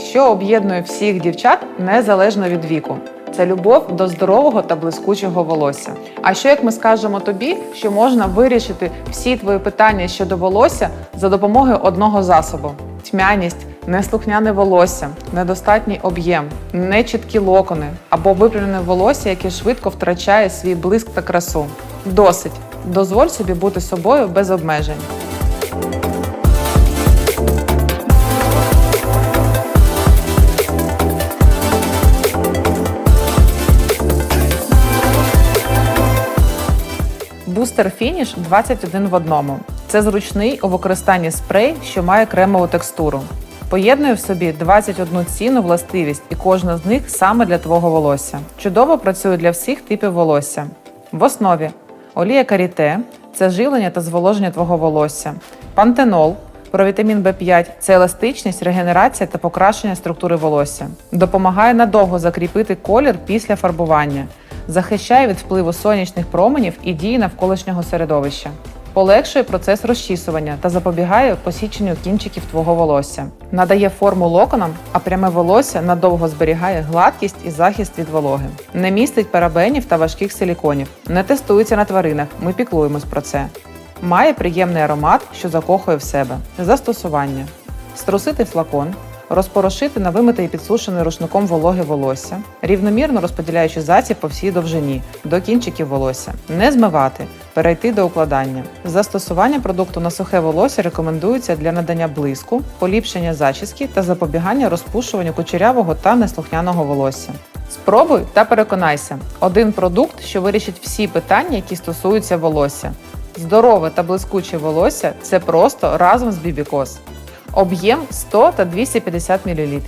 що об'єднує всіх дівчат незалежно від віку. Це любов до здорового та блискучого волосся. А що як ми скажемо тобі, що можна вирішити всі твої питання щодо волосся за допомогою одного засобу: тьмяність, неслухняне волосся, недостатній об'єм, нечіткі локони або випрямлене волосся, яке швидко втрачає свій блиск та красу. Досить. Дозволь собі бути собою без обмежень. Бустер Фініш 21 в одному. Це зручний у використанні спрей, що має кремову текстуру. Поєднує в собі 21 цінну властивість, і кожна з них саме для твого волосся. Чудово працює для всіх типів волосся. В основі олія каріте це живлення та зволоження твого волосся, пантенол. Провітамін В5 це еластичність, регенерація та покращення структури волосся. Допомагає надовго закріпити колір після фарбування, захищає від впливу сонячних променів і дії навколишнього середовища. Полегшує процес розчісування та запобігає посіченню кінчиків твого волосся. Надає форму локонам, а пряме волосся надовго зберігає гладкість і захист від вологи. Не містить парабенів та важких силіконів. Не тестується на тваринах. Ми піклуємось про це. Має приємний аромат, що закохує в себе. Застосування: струсити флакон, розпорошити на вимите і підсушене рушником вологе волосся, рівномірно розподіляючи засіб по всій довжині до кінчиків волосся, не змивати, перейти до укладання. Застосування продукту на сухе волосся рекомендується для надання блиску, поліпшення зачіски та запобігання розпушуванню кучерявого та неслухняного волосся. Спробуй та переконайся: один продукт, що вирішить всі питання, які стосуються волосся. Здорове та блискуче волосся це просто разом з бібікос. Об'єм 100 та 250 мл.